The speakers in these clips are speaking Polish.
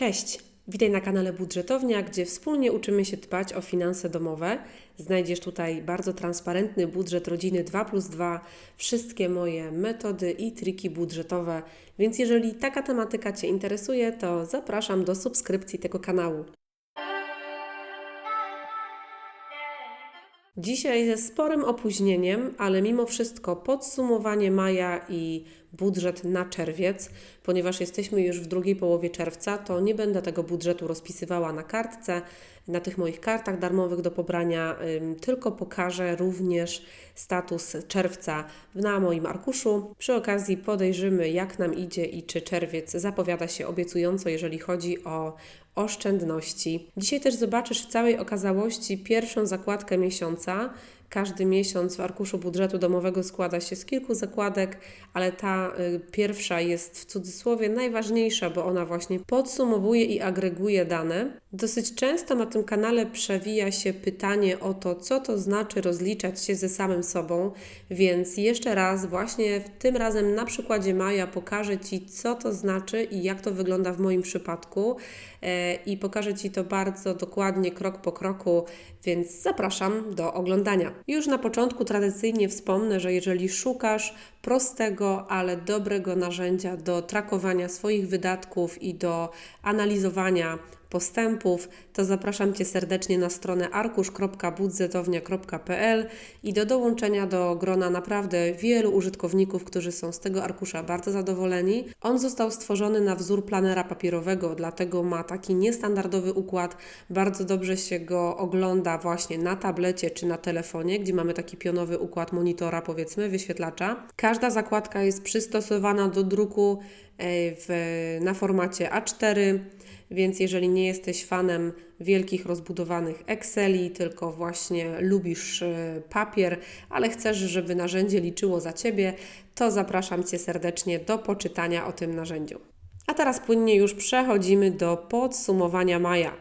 Cześć! Witaj na kanale Budżetownia, gdzie wspólnie uczymy się dbać o finanse domowe. Znajdziesz tutaj bardzo transparentny budżet rodziny 2 plus 2, wszystkie moje metody i triki budżetowe. Więc jeżeli taka tematyka Cię interesuje, to zapraszam do subskrypcji tego kanału. Dzisiaj ze sporym opóźnieniem, ale mimo wszystko podsumowanie maja i budżet na czerwiec. Ponieważ jesteśmy już w drugiej połowie czerwca, to nie będę tego budżetu rozpisywała na kartce, na tych moich kartach darmowych do pobrania, tylko pokażę również status czerwca na moim arkuszu. Przy okazji podejrzymy, jak nam idzie i czy czerwiec zapowiada się obiecująco, jeżeli chodzi o oszczędności. Dzisiaj też zobaczysz w całej okazałości pierwszą zakładkę miesiąca. Każdy miesiąc w arkuszu budżetu domowego składa się z kilku zakładek, ale ta y, pierwsza jest w cudzysłowie najważniejsza, bo ona właśnie podsumowuje i agreguje dane. Dosyć często na tym kanale przewija się pytanie o to, co to znaczy rozliczać się ze samym sobą, więc jeszcze raz, właśnie tym razem na przykładzie Maja pokażę Ci, co to znaczy i jak to wygląda w moim przypadku. E, I pokażę Ci to bardzo dokładnie, krok po kroku, więc zapraszam do oglądania. Już na początku tradycyjnie wspomnę, że jeżeli szukasz prostego, ale dobrego narzędzia do trakowania swoich wydatków i do analizowania postępów, to zapraszam Cię serdecznie na stronę arkusz.budzetownia.pl i do dołączenia do grona naprawdę wielu użytkowników, którzy są z tego arkusza bardzo zadowoleni. On został stworzony na wzór planera papierowego, dlatego ma taki niestandardowy układ. Bardzo dobrze się go ogląda właśnie na tablecie czy na telefonie, gdzie mamy taki pionowy układ monitora, powiedzmy, wyświetlacza. Każda zakładka jest przystosowana do druku e, w, na formacie A4 więc jeżeli nie jesteś fanem wielkich, rozbudowanych Exceli, tylko właśnie lubisz e, papier, ale chcesz, żeby narzędzie liczyło za Ciebie, to zapraszam Cię serdecznie do poczytania o tym narzędziu. A teraz płynnie już przechodzimy do podsumowania maja.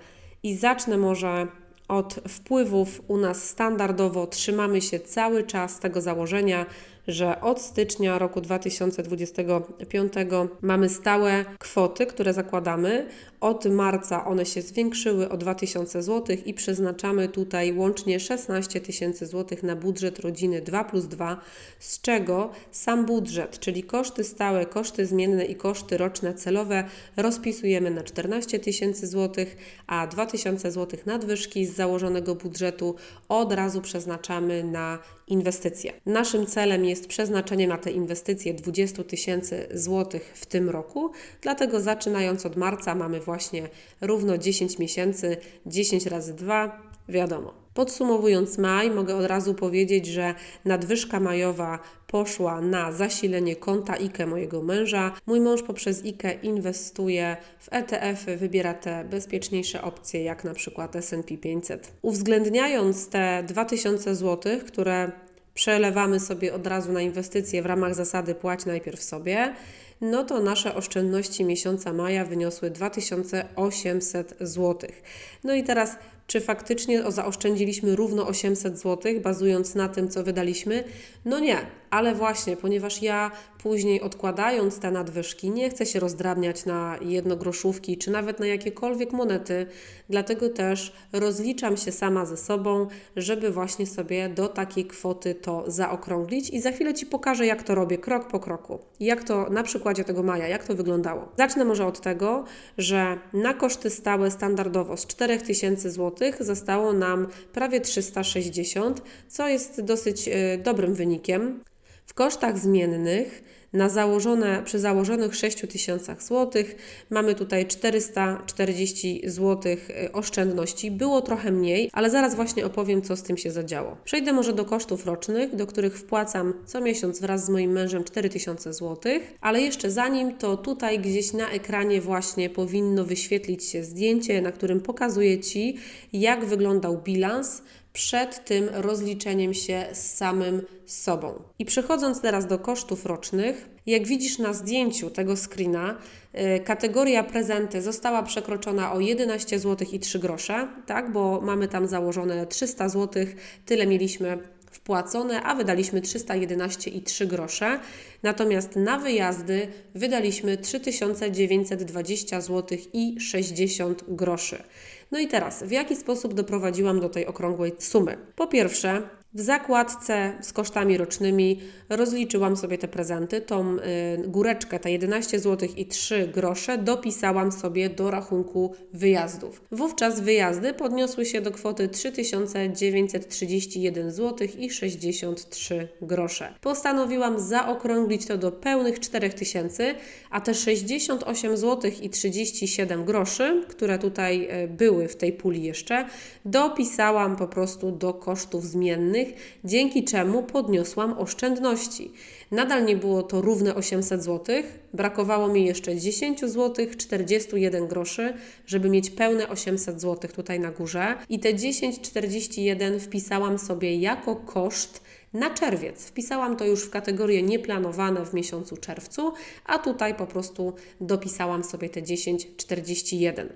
I zacznę może od wpływów. U nas standardowo trzymamy się cały czas tego założenia, że od stycznia roku 2025 mamy stałe kwoty, które zakładamy. Od marca one się zwiększyły o 2000 zł i przeznaczamy tutaj łącznie 16 tysięcy złotych na budżet rodziny 2 plus 2, z czego sam budżet, czyli koszty stałe, koszty zmienne i koszty roczne celowe rozpisujemy na 14 tysięcy złotych, a 2000 złotych nadwyżki z założonego budżetu od razu przeznaczamy na inwestycje. Naszym celem jest przeznaczenie na te inwestycje 20 tysięcy złotych w tym roku, dlatego zaczynając od marca mamy właśnie równo 10 miesięcy, 10 razy 2, wiadomo. Podsumowując maj, mogę od razu powiedzieć, że nadwyżka majowa poszła na zasilenie konta IKE mojego męża. Mój mąż poprzez IKE inwestuje w ETF-y, wybiera te bezpieczniejsze opcje, jak na przykład SP 500. Uwzględniając te 2000 zł, które przelewamy sobie od razu na inwestycje w ramach zasady płać najpierw sobie, no to nasze oszczędności miesiąca maja wyniosły 2800 zł. No i teraz czy faktycznie zaoszczędziliśmy równo 800 zł, bazując na tym, co wydaliśmy? No nie, ale właśnie, ponieważ ja później odkładając te nadwyżki, nie chcę się rozdrabniać na jednogroszówki, czy nawet na jakiekolwiek monety, dlatego też rozliczam się sama ze sobą, żeby właśnie sobie do takiej kwoty to zaokrąglić i za chwilę Ci pokażę, jak to robię krok po kroku. Jak to na przykładzie tego maja, jak to wyglądało. Zacznę może od tego, że na koszty stałe standardowo z 4000 zł zostało nam prawie 360, co jest dosyć e, dobrym wynikiem. W kosztach zmiennych na założone, przy założonych 6 tysiącach złotych mamy tutaj 440 zł e, oszczędności. Było trochę mniej, ale zaraz właśnie opowiem, co z tym się zadziało. Przejdę może do kosztów rocznych, do których wpłacam co miesiąc wraz z moim mężem 4000 zł, ale jeszcze zanim to tutaj gdzieś na ekranie właśnie powinno wyświetlić się zdjęcie, na którym pokazuję Ci, jak wyglądał bilans przed tym rozliczeniem się z samym sobą. I przechodząc teraz do kosztów rocznych, jak widzisz na zdjęciu tego screena, y, kategoria prezenty została przekroczona o 11 zł i 3 grosze, tak, bo mamy tam założone 300 zł, tyle mieliśmy wpłacone, a wydaliśmy 311,3 grosze. Natomiast na wyjazdy wydaliśmy 3920 zł i 60 groszy. No i teraz, w jaki sposób doprowadziłam do tej okrągłej sumy? Po pierwsze, w zakładce z kosztami rocznymi rozliczyłam sobie te prezenty. Tą y, góreczkę, te 11 zł i 3 grosze, dopisałam sobie do rachunku wyjazdów. Wówczas wyjazdy podniosły się do kwoty 3931 zł i 63 grosze. Postanowiłam zaokrąglić to do pełnych 4000, a te 68 zł i 37 groszy, które tutaj y, były w tej puli jeszcze, dopisałam po prostu do kosztów zmiennych dzięki czemu podniosłam oszczędności. Nadal nie było to równe 800 zł, brakowało mi jeszcze 10 zł 41 groszy, żeby mieć pełne 800 zł tutaj na górze i te 10,41 wpisałam sobie jako koszt na czerwiec. Wpisałam to już w kategorię nieplanowane w miesiącu czerwcu, a tutaj po prostu dopisałam sobie te 10,41.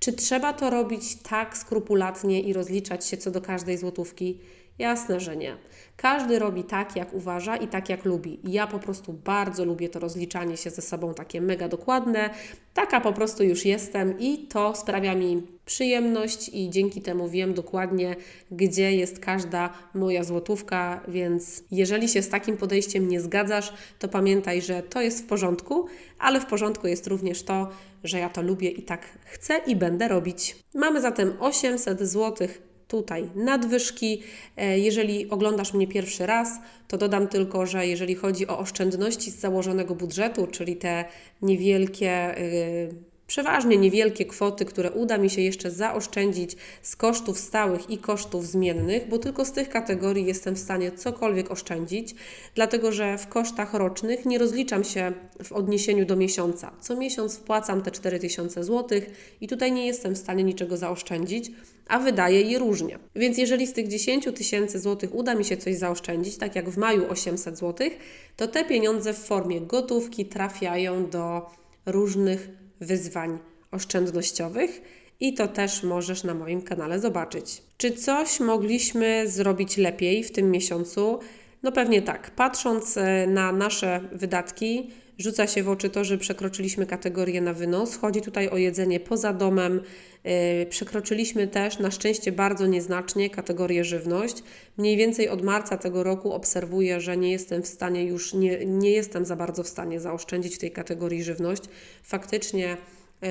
Czy trzeba to robić tak skrupulatnie i rozliczać się co do każdej złotówki? Jasne, że nie. Każdy robi tak, jak uważa i tak, jak lubi. Ja po prostu bardzo lubię to rozliczanie się ze sobą takie mega dokładne. Taka po prostu już jestem i to sprawia mi przyjemność i dzięki temu wiem dokładnie, gdzie jest każda moja złotówka, więc jeżeli się z takim podejściem nie zgadzasz, to pamiętaj, że to jest w porządku, ale w porządku jest również to, że ja to lubię i tak chcę i będę robić. Mamy zatem 800 złotych tutaj nadwyżki. E, jeżeli oglądasz mnie pierwszy raz, to dodam tylko, że jeżeli chodzi o oszczędności z założonego budżetu, czyli te niewielkie y, przeważnie niewielkie kwoty, które uda mi się jeszcze zaoszczędzić z kosztów stałych i kosztów zmiennych, bo tylko z tych kategorii jestem w stanie cokolwiek oszczędzić, dlatego że w kosztach rocznych nie rozliczam się w odniesieniu do miesiąca. Co miesiąc wpłacam te 4000 zł i tutaj nie jestem w stanie niczego zaoszczędzić, a wydaję je różnie. Więc jeżeli z tych 10 tysięcy złotych uda mi się coś zaoszczędzić, tak jak w maju 800 złotych, to te pieniądze w formie gotówki trafiają do różnych wyzwań oszczędnościowych i to też możesz na moim kanale zobaczyć. Czy coś mogliśmy zrobić lepiej w tym miesiącu? No pewnie tak. Patrząc e, na nasze wydatki, rzuca się w oczy to, że przekroczyliśmy kategorię na wynos. Chodzi tutaj o jedzenie poza domem. E, przekroczyliśmy też na szczęście bardzo nieznacznie kategorię żywność. Mniej więcej od marca tego roku obserwuję, że nie jestem w stanie już, nie, nie jestem za bardzo w stanie zaoszczędzić w tej kategorii żywność. Faktycznie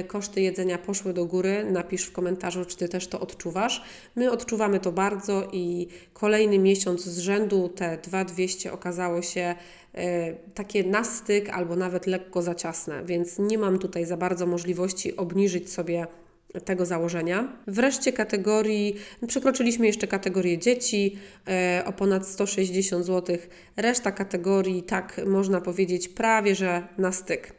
koszty jedzenia poszły do góry. Napisz w komentarzu, czy Ty też to odczuwasz. My odczuwamy to bardzo i kolejny miesiąc z rzędu te 2200 okazało się E, takie na styk albo nawet lekko za ciasne, więc nie mam tutaj za bardzo możliwości obniżyć sobie tego założenia. Wreszcie kategorii, przekroczyliśmy jeszcze kategorię dzieci e, o ponad 160 zł. Reszta kategorii, tak można powiedzieć, prawie że na styk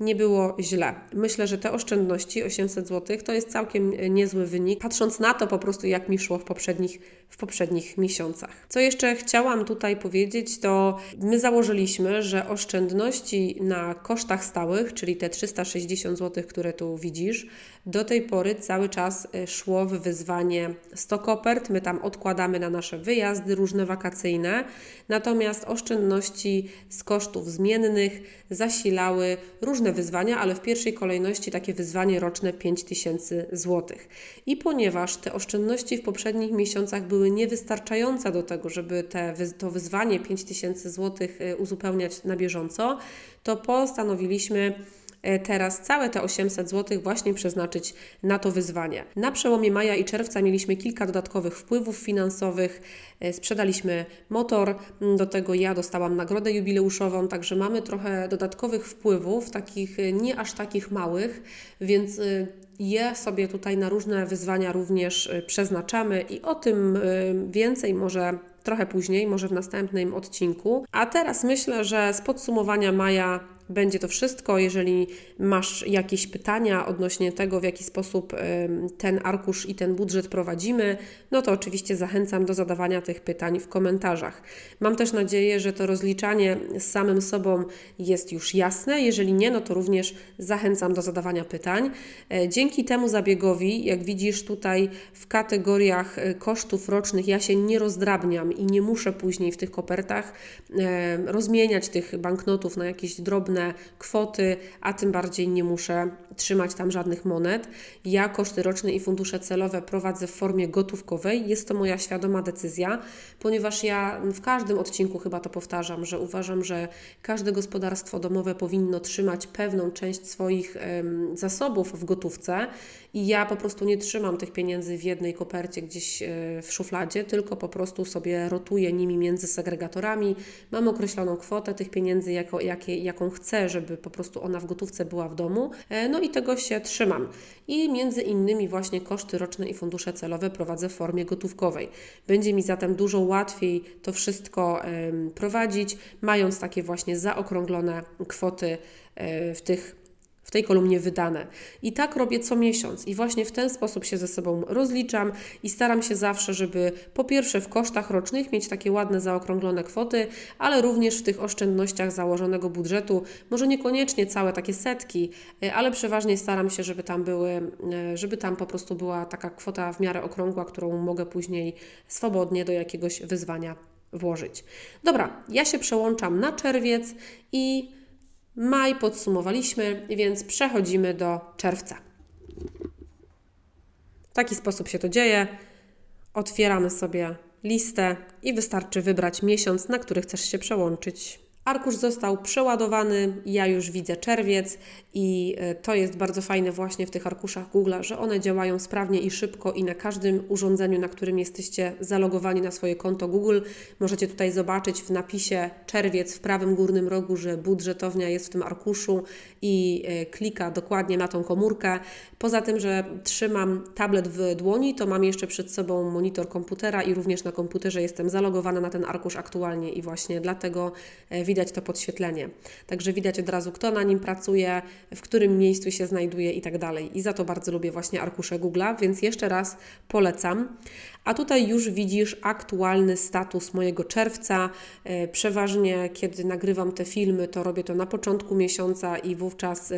nie było źle. Myślę, że te oszczędności 800 zł to jest całkiem e, niezły wynik, patrząc na to po prostu, jak mi szło w poprzednich, w poprzednich miesiącach. Co jeszcze chciałam tutaj powiedzieć, to my założyliśmy, że oszczędności na kosztach stałych, czyli te 360 zł, które tu widzisz, do tej pory cały czas e, szło w wyzwanie 100 kopert. My tam odkładamy na nasze wyjazdy różne wakacyjne, natomiast oszczędności z kosztów zmiennych zasilały różne wyzwania, ale w pierwszej kolejności takie wyzwanie roczne 5000 zł. I ponieważ te oszczędności w poprzednich miesiącach były niewystarczające do tego, żeby te, to wyzwanie 5000 zł e, uzupełniać na bieżąco, to postanowiliśmy E, teraz całe te 800 zł właśnie przeznaczyć na to wyzwanie. Na przełomie maja i czerwca mieliśmy kilka dodatkowych wpływów finansowych. E, sprzedaliśmy motor, do tego ja dostałam nagrodę jubileuszową, także mamy trochę dodatkowych wpływów, takich e, nie aż takich małych, więc je sobie tutaj na różne wyzwania również przeznaczamy i o tym więcej może trochę później, może w następnym odcinku. A teraz myślę, że z podsumowania maja będzie to wszystko. Jeżeli masz jakieś pytania odnośnie tego, w jaki sposób ten arkusz i ten budżet prowadzimy, no to oczywiście zachęcam do zadawania tych pytań w komentarzach. Mam też nadzieję, że to rozliczanie z samym sobą jest już jasne. Jeżeli nie, no to również zachęcam do zadawania pytań. E, dzięki temu zabiegowi, jak widzisz tutaj w kategoriach e, kosztów rocznych, ja się nie rozdrabniam i nie muszę później w tych kopertach e, rozmieniać tych banknotów na jakieś drobne kwoty, a tym bardziej nie muszę trzymać tam żadnych monet. Ja koszty roczne i fundusze celowe prowadzę w formie gotówkowej. Jest to moja świadoma decyzja, ponieważ ja w każdym odcinku chyba to powtarzam, że uważam, że każde gospodarstwo domowe powinno trzymać pewną część swoich ym, zasobów w gotówce i ja po prostu nie trzymam tych pieniędzy w jednej kopercie gdzieś e, w szufladzie, tylko po prostu sobie rotuję nimi między segregatorami. Mam określoną kwotę tych pieniędzy, jako, jakie, jaką chcę, żeby po prostu ona w gotówce była w domu. E, no i tego się trzymam. I między innymi właśnie koszty roczne i fundusze celowe prowadzę w formie gotówkowej. Będzie mi zatem dużo łatwiej to wszystko prowadzić, mając takie właśnie zaokrąglone kwoty e, w tych w tej kolumnie wydane. I tak robię co miesiąc i właśnie w ten sposób się ze sobą rozliczam i staram się zawsze, żeby po pierwsze w kosztach rocznych mieć takie ładne, zaokrąglone kwoty, ale również w tych oszczędnościach założonego budżetu, może niekoniecznie całe takie setki, e, ale przeważnie staram się, żeby tam były, e, żeby tam po prostu była taka kwota w miarę okrągła, którą mogę później swobodnie do jakiegoś wyzwania włożyć. Dobra, ja się przełączam na czerwiec i Maj podsumowaliśmy, więc przechodzimy do czerwca. W taki sposób się to dzieje. Otwieramy sobie listę i wystarczy wybrać miesiąc, na który chcesz się przełączyć. Arkusz został przeładowany, ja już widzę czerwiec i e, to jest bardzo fajne właśnie w tych arkuszach Google, że one działają sprawnie i szybko i na każdym urządzeniu, na którym jesteście zalogowani na swoje konto Google, możecie tutaj zobaczyć w napisie czerwiec w prawym górnym rogu, że budżetownia jest w tym arkuszu i e, klika dokładnie na tą komórkę. Poza tym, że trzymam tablet w dłoni, to mam jeszcze przed sobą monitor komputera i również na komputerze jestem zalogowana na ten arkusz aktualnie i właśnie dlatego e, widać to podświetlenie. Także widać od razu, kto na nim pracuje, w którym miejscu się znajduje i tak dalej. I za to bardzo lubię właśnie arkusze Google'a, więc jeszcze raz polecam. A tutaj już widzisz aktualny status mojego czerwca. E, przeważnie, kiedy nagrywam te filmy, to robię to na początku miesiąca i wówczas e,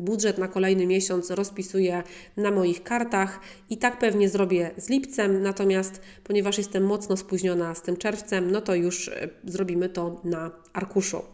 budżet na kolejny miesiąc rozpisuję na moich kartach. I tak pewnie zrobię z lipcem, natomiast ponieważ jestem mocno spóźniona z tym czerwcem, no to już e, zrobimy to na arkuszu.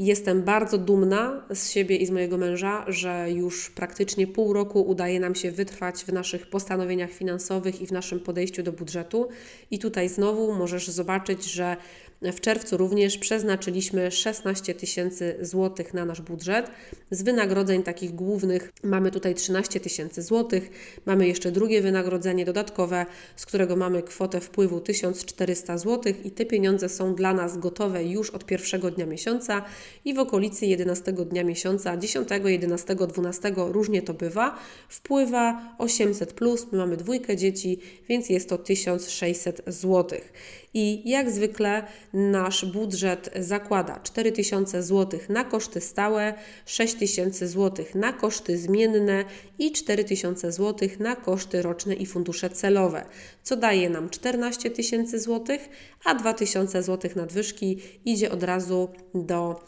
Jestem bardzo dumna z siebie i z mojego męża, że już praktycznie pół roku udaje nam się wytrwać w naszych postanowieniach finansowych i w naszym podejściu do budżetu. I tutaj znowu możesz zobaczyć, że w czerwcu również przeznaczyliśmy 16 tysięcy złotych na nasz budżet. Z wynagrodzeń takich głównych mamy tutaj 13 tysięcy złotych. Mamy jeszcze drugie wynagrodzenie dodatkowe, z którego mamy kwotę wpływu 1400 złotych i te pieniądze są dla nas gotowe już od pierwszego dnia miesiąca i w okolicy 11 dnia miesiąca, 10, 11, 12, różnie to bywa, wpływa 800 plus. My mamy dwójkę dzieci, więc jest to 1600 złotych. I jak zwykle nasz budżet zakłada 4000 zł na koszty stałe, 6000 zł na koszty zmienne i 4000 zł na koszty roczne i fundusze celowe, co daje nam 14 tysięcy zł, a 2000 zł nadwyżki idzie od razu do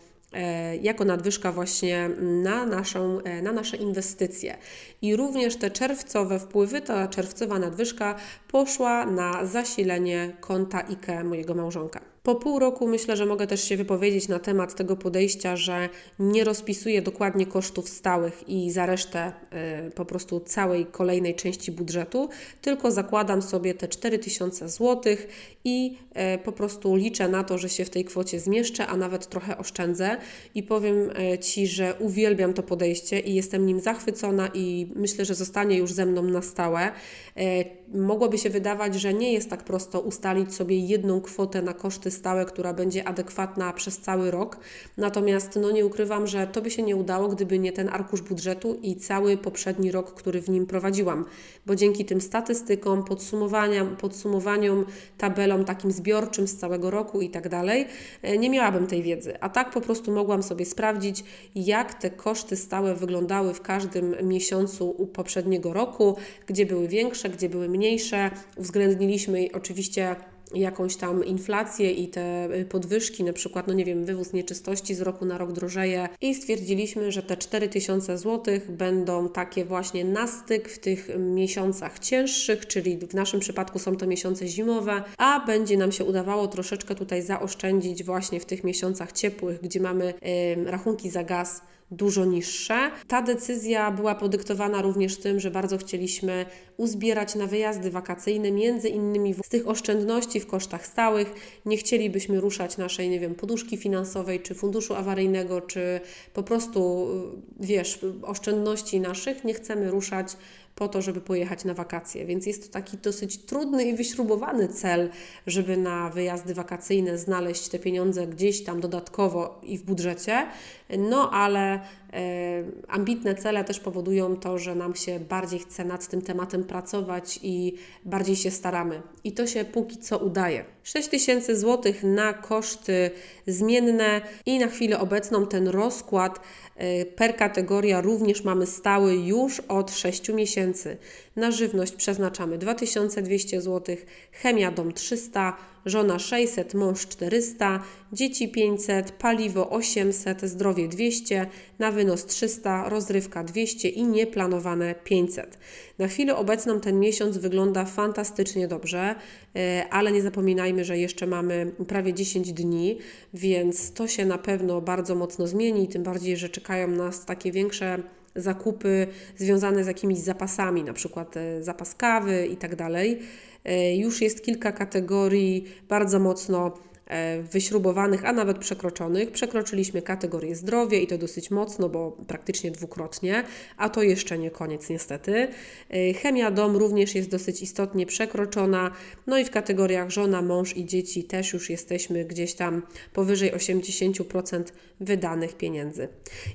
jako nadwyżka właśnie na, naszą, e, na nasze inwestycje. I również te czerwcowe wpływy, ta czerwcowa nadwyżka poszła na zasilenie konta IKE mojego małżonka. Po pół roku myślę, że mogę też się wypowiedzieć na temat tego podejścia, że nie rozpisuję dokładnie kosztów stałych i za resztę y, po prostu całej kolejnej części budżetu, tylko zakładam sobie te 4000 zł i y, po prostu liczę na to, że się w tej kwocie zmieszczę, a nawet trochę oszczędzę. I powiem y, Ci, że uwielbiam to podejście i jestem nim zachwycona i myślę, że zostanie już ze mną na stałe. Mogłoby się wydawać, że nie jest tak prosto ustalić sobie jedną kwotę na koszty stałe, która będzie adekwatna przez cały rok. Natomiast no nie ukrywam, że to by się nie udało, gdyby nie ten arkusz budżetu i cały poprzedni rok, który w nim prowadziłam. Bo dzięki tym statystykom, podsumowaniom, podsumowaniom tabelom takim zbiorczym z całego roku i tak dalej, e, nie miałabym tej wiedzy. A tak po prostu mogłam sobie sprawdzić, jak te koszty stałe wyglądały w każdym miesiącu poprzedniego roku, gdzie były większe, gdzie były mniejsze. Uwzględniliśmy oczywiście jakąś tam inflację i te y, podwyżki, na przykład, no nie wiem, wywóz nieczystości z roku na rok drożeje i stwierdziliśmy, że te 4000 zł będą takie właśnie na styk w tych miesiącach cięższych, czyli w naszym przypadku są to miesiące zimowe, a będzie nam się udawało troszeczkę tutaj zaoszczędzić właśnie w tych miesiącach ciepłych, gdzie mamy y, rachunki za gaz dużo niższe. Ta decyzja była podyktowana również tym, że bardzo chcieliśmy uzbierać na wyjazdy wakacyjne, między innymi z tych oszczędności w kosztach stałych. Nie chcielibyśmy ruszać naszej, nie wiem, poduszki finansowej, czy funduszu awaryjnego, czy po prostu, wiesz, oszczędności naszych. Nie chcemy ruszać po to, żeby pojechać na wakacje. Więc jest to taki dosyć trudny i wyśrubowany cel, żeby na wyjazdy wakacyjne znaleźć te pieniądze gdzieś tam dodatkowo i w budżecie. No ale ambitne cele też powodują to, że nam się bardziej chce nad tym tematem pracować i bardziej się staramy. I to się póki co udaje. 6 tysięcy złotych na koszty zmienne i na chwilę obecną ten rozkład e, per kategoria również mamy stały już od 6 miesięcy. Na żywność przeznaczamy 2200 zł, chemia dom 300 żona 600, mąż 400, dzieci 500, paliwo 800, zdrowie 200, na wynos 300, rozrywka 200 i nieplanowane 500. Na chwilę obecną ten miesiąc wygląda fantastycznie dobrze, e, ale nie zapominajmy, że jeszcze mamy prawie 10 dni, więc to się na pewno bardzo mocno zmieni, tym bardziej, że czekają nas takie większe zakupy związane z jakimiś zapasami, na przykład e, zapas kawy i tak dalej. E, już jest kilka kategorii bardzo mocno wyśrubowanych, a nawet przekroczonych. Przekroczyliśmy kategorię zdrowie i to dosyć mocno, bo praktycznie dwukrotnie, a to jeszcze nie koniec niestety. E, chemia dom również jest dosyć istotnie przekroczona, no i w kategoriach żona, mąż i dzieci też już jesteśmy gdzieś tam powyżej 80% wydanych pieniędzy.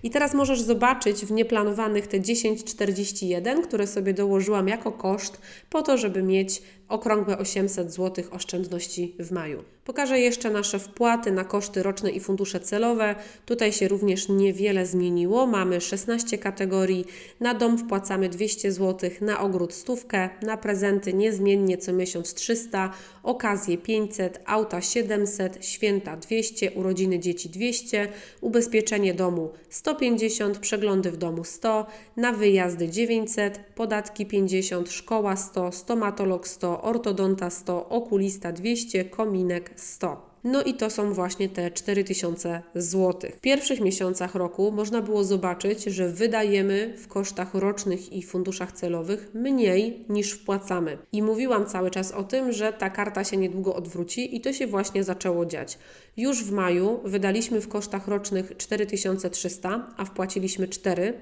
I teraz możesz zobaczyć w nieplanowanych te 10,41, które sobie dołożyłam jako koszt po to, żeby mieć okrągłe 800 zł oszczędności w maju. Pokażę jeszcze nasze wpłaty na koszty roczne i fundusze celowe. Tutaj się również niewiele zmieniło. Mamy 16 kategorii. Na dom wpłacamy 200 zł, na ogród stówkę, na prezenty niezmiennie co miesiąc 300, okazje 500, auta 700, święta 200, urodziny dzieci 200, ubezpieczenie domu 150, przeglądy w domu 100, na wyjazdy 900, podatki 50, szkoła 100, stomatolog 100, ortodonta 100, okulista 200, kominek 100. No i to są właśnie te 4000 zł. W pierwszych miesiącach roku można było zobaczyć, że wydajemy w kosztach rocznych i funduszach celowych mniej niż wpłacamy. I mówiłam cały czas o tym, że ta karta się niedługo odwróci i to się właśnie zaczęło dziać. Już w maju wydaliśmy w kosztach rocznych 4300, a wpłaciliśmy 4.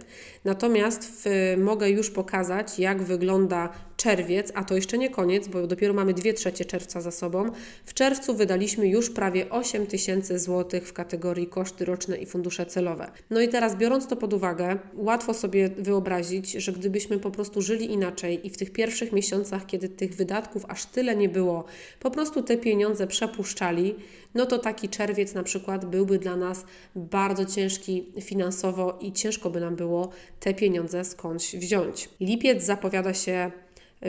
Natomiast w, mogę już pokazać, jak wygląda czerwiec, a to jeszcze nie koniec, bo dopiero mamy 2 trzecie czerwca za sobą. W czerwcu wydaliśmy już prawie 8 tysięcy złotych w kategorii koszty roczne i fundusze celowe. No i teraz biorąc to pod uwagę, łatwo sobie wyobrazić, że gdybyśmy po prostu żyli inaczej i w tych pierwszych miesiącach, kiedy tych wydatków aż tyle nie było, po prostu te pieniądze przepuszczali, no to taki czerwiec na przykład byłby dla nas bardzo ciężki finansowo i ciężko by nam było te pieniądze skądś wziąć. Lipiec zapowiada się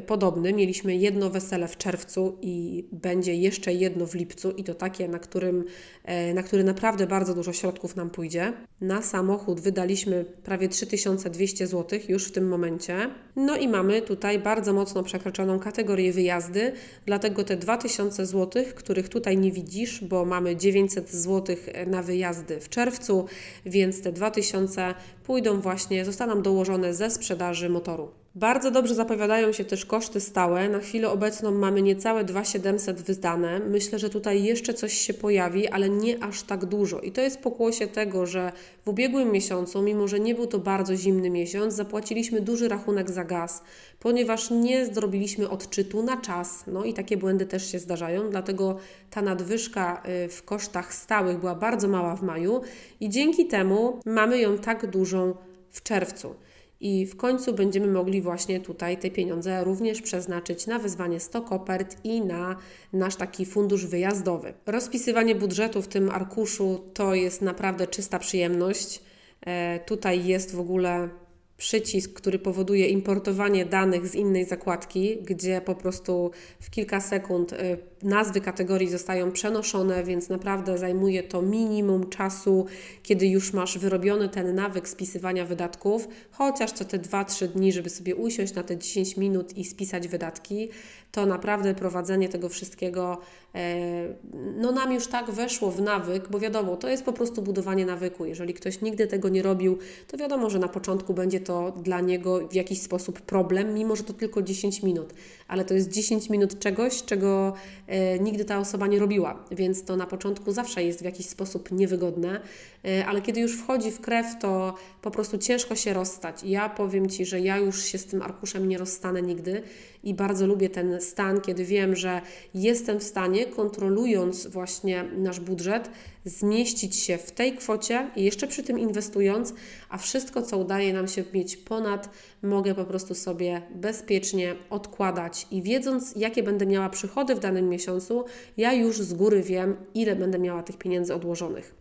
podobny. Mieliśmy jedno wesele w czerwcu i będzie jeszcze jedno w lipcu i to takie, na, którym, e, na który naprawdę bardzo dużo środków nam pójdzie. Na samochód wydaliśmy prawie 3200 zł już w tym momencie. No i mamy tutaj bardzo mocno przekroczoną kategorię wyjazdy, dlatego te 2000 zł, których tutaj nie widzisz, bo mamy 900 zł na wyjazdy w czerwcu, więc te 2000 pójdą właśnie, zostaną dołożone ze sprzedaży motoru. Bardzo dobrze zapowiadają się też koszty stałe. Na chwilę obecną mamy niecałe 2700 wydane. Myślę, że tutaj jeszcze coś się pojawi, ale nie aż tak dużo. I to jest pokłosie tego, że w ubiegłym miesiącu, mimo że nie był to bardzo zimny miesiąc, zapłaciliśmy duży rachunek za gaz, ponieważ nie zrobiliśmy odczytu na czas. No i takie błędy też się zdarzają, dlatego ta nadwyżka y, w kosztach stałych była bardzo mała w maju i dzięki temu mamy ją tak dużą w czerwcu. I w końcu będziemy mogli właśnie tutaj te pieniądze również przeznaczyć na wyzwanie 100 kopert i na nasz taki fundusz wyjazdowy. Rozpisywanie budżetu w tym arkuszu to jest naprawdę czysta przyjemność. E, tutaj jest w ogóle przycisk, który powoduje importowanie danych z innej zakładki, gdzie po prostu w kilka sekund y, nazwy kategorii zostają przenoszone, więc naprawdę zajmuje to minimum czasu, kiedy już masz wyrobiony ten nawyk spisywania wydatków, chociaż co te 2-3 dni, żeby sobie usiąść na te 10 minut i spisać wydatki, to naprawdę prowadzenie tego wszystkiego e, no nam już tak weszło w nawyk, bo wiadomo, to jest po prostu budowanie nawyku. Jeżeli ktoś nigdy tego nie robił, to wiadomo, że na początku będzie to dla niego w jakiś sposób problem, mimo że to tylko 10 minut, ale to jest 10 minut czegoś, czego e, nigdy ta osoba nie robiła, więc to na początku zawsze jest w jakiś sposób niewygodne, e, ale kiedy już wchodzi w krew, to po prostu ciężko się rozstać. Ja powiem Ci, że ja już się z tym arkuszem nie rozstanę nigdy i bardzo lubię ten stan, kiedy wiem, że jestem w stanie, kontrolując właśnie nasz budżet, zmieścić się w tej kwocie i jeszcze przy tym inwestując, a wszystko, co udaje nam się mieć ponad, mogę po prostu sobie bezpiecznie odkładać i wiedząc, jakie będę miała przychody w danym miesiącu, ja już z góry wiem, ile będę miała tych pieniędzy odłożonych.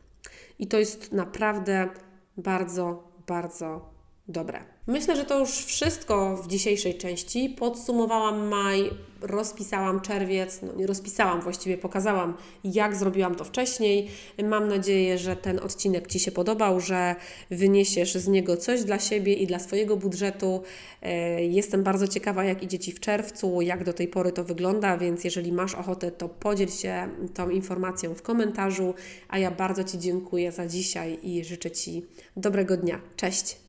I to jest naprawdę bardzo, bardzo dobre. Myślę, że to już wszystko w dzisiejszej części. Podsumowałam maj, rozpisałam czerwiec, no nie rozpisałam, właściwie pokazałam, jak zrobiłam to wcześniej. Mam nadzieję, że ten odcinek Ci się podobał, że wyniesiesz z niego coś dla siebie i dla swojego budżetu. E, jestem bardzo ciekawa, jak idzie Ci w czerwcu, jak do tej pory to wygląda, więc jeżeli masz ochotę, to podziel się tą informacją w komentarzu, a ja bardzo Ci dziękuję za dzisiaj i życzę Ci dobrego dnia. Cześć!